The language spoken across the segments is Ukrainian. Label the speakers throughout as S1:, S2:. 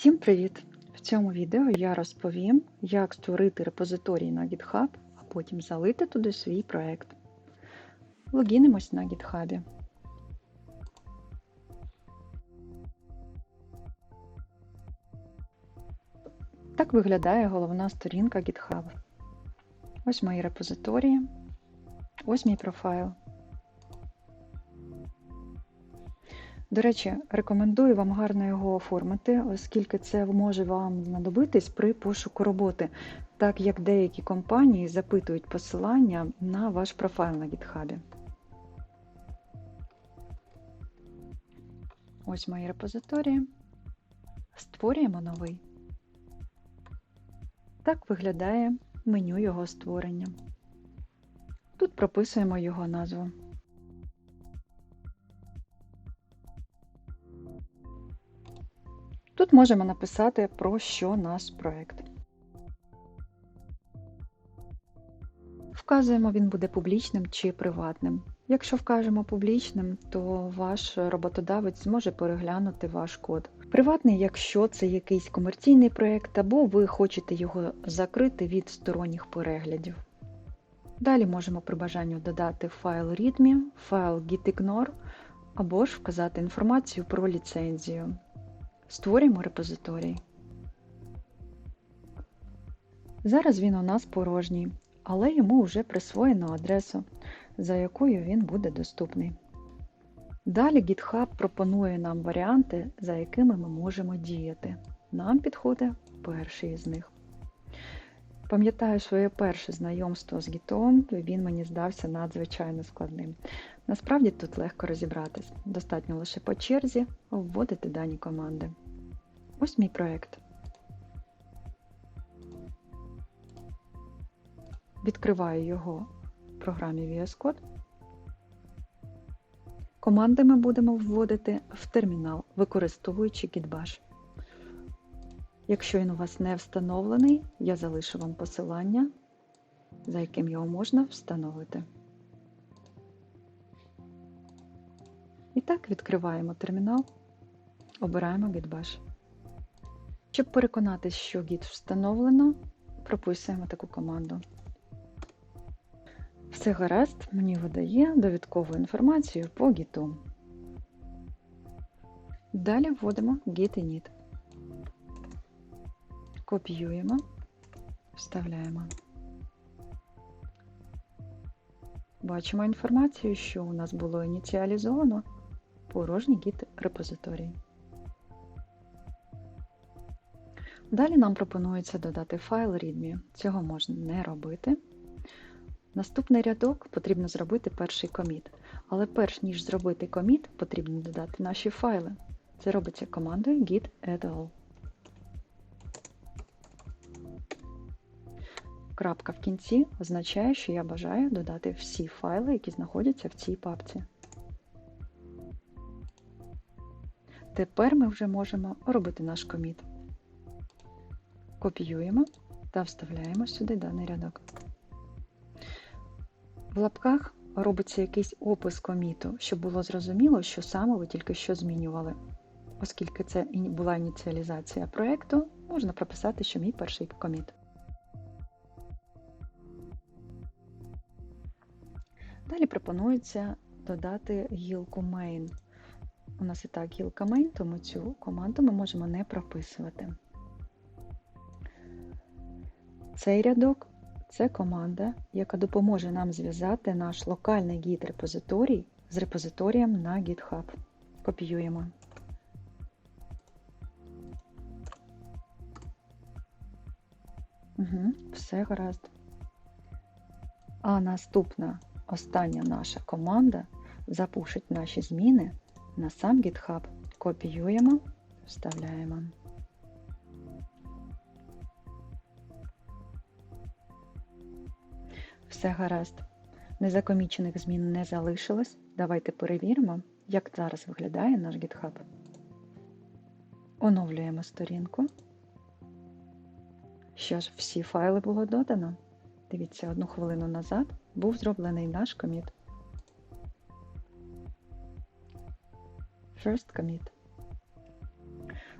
S1: Всім привіт! В цьому відео я розповім, як створити репозиторій на GitHub, а потім залити туди свій проект. Логінимось на GitHub. Так виглядає головна сторінка GitHub. Ось мої репозиторії, ось мій профайл. До речі, рекомендую вам гарно його оформити, оскільки це може вам знадобитись при пошуку роботи, так як деякі компанії запитують посилання на ваш профайл на GitHub. Ось мої репозиторії. Створюємо новий. Так виглядає меню його створення. Тут прописуємо його назву. Тут можемо написати, про що наш проєкт. Вказуємо, він буде публічним чи приватним. Якщо вкажемо публічним, то ваш роботодавець зможе переглянути ваш код. Приватний, якщо це якийсь комерційний проєкт, або ви хочете його закрити від сторонніх переглядів. Далі можемо при бажанню додати файл readme, файл gitignore, або ж вказати інформацію про ліцензію. Створюємо репозиторій. Зараз він у нас порожній, але йому вже присвоєно адресу, за якою він буде доступний. Далі GitHub пропонує нам варіанти, за якими ми можемо діяти. Нам підходить перший із них. Пам'ятаю своє перше знайомство з Git, він мені здався надзвичайно складним. Насправді тут легко розібратись. Достатньо лише по черзі вводити дані команди. Ось мій проєкт. Відкриваю його в програмі VS Code. Команди ми будемо вводити в термінал, використовуючи Gitbash. Якщо він у вас не встановлений, я залишу вам посилання, за яким його можна встановити. І так, відкриваємо термінал, обираємо Gitbash. Щоб переконатися, що Git встановлено, прописуємо таку команду. Все гаразд, мені видає довідкову інформацію по Git. Далі вводимо Git init. Копіюємо, вставляємо. Бачимо інформацію, що у нас було ініціалізовано порожній Git репозиторій. Далі нам пропонується додати файл readme. Цього можна не робити. Наступний рядок потрібно зробити перший коміт. Але перш ніж зробити коміт, потрібно додати наші файли. Це робиться командою git add all. Крапка в кінці означає, що я бажаю додати всі файли, які знаходяться в цій папці. Тепер ми вже можемо робити наш коміт. Копіюємо та вставляємо сюди даний рядок. В лапках робиться якийсь опис коміту, щоб було зрозуміло, що саме ви тільки що змінювали. Оскільки це була ініціалізація проєкту, можна прописати, що мій перший коміт. Далі пропонується додати гілку main. У нас і так гілка main, тому цю команду ми можемо не прописувати. Цей рядок це команда, яка допоможе нам зв'язати наш локальний git репозиторій з репозиторієм на GitHub. Копіюємо. Угу, Все гаразд. А наступна остання наша команда запушить наші зміни на сам GitHub. Копіюємо, вставляємо. Все гаразд. Незакомічених змін не залишилось. Давайте перевіримо, як зараз виглядає наш GitHub. Оновлюємо сторінку. Що ж, всі файли було додано. Дивіться, одну хвилину назад був зроблений наш коміт. First commit.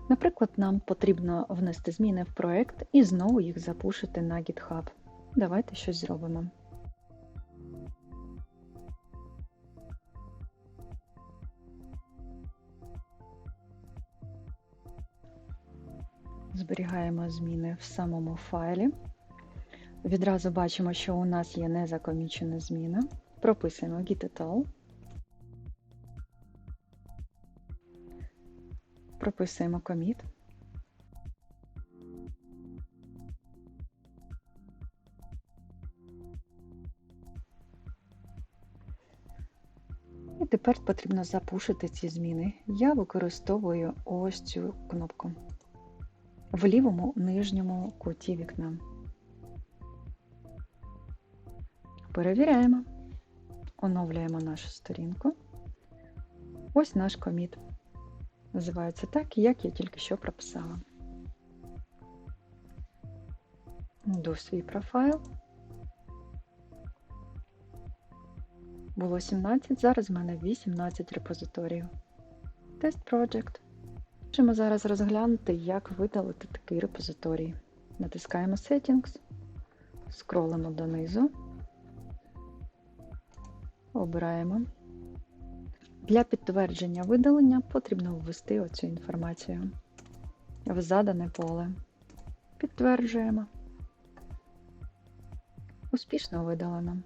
S1: Наприклад, нам потрібно внести зміни в проект і знову їх запушити на GitHub. Давайте щось зробимо. Зберігаємо зміни в самому файлі. Відразу бачимо, що у нас є незакомічена зміна. Прописуємо gitital. Прописуємо коміт. Тепер потрібно запушити ці зміни. Я використовую ось цю кнопку в лівому нижньому куті вікна. Перевіряємо, оновлюємо нашу сторінку. Ось наш коміт. Називається так, як я тільки що прописала. Йду в свій профайл. Було 17, зараз в мене 18 репозиторіїв. Тест Project. Можемо зараз розглянути, як видалити такий репозиторій. Натискаємо Settings, скролимо донизу, обираємо. Для підтвердження видалення потрібно ввести оцю інформацію в задане поле. Підтверджуємо. Успішно видалено.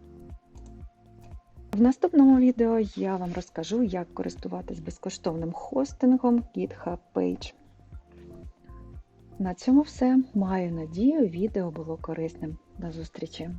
S1: В наступному відео я вам розкажу, як користуватись безкоштовним хостингом GitHub Page. На цьому все. Маю надію, відео було корисним. До зустрічі!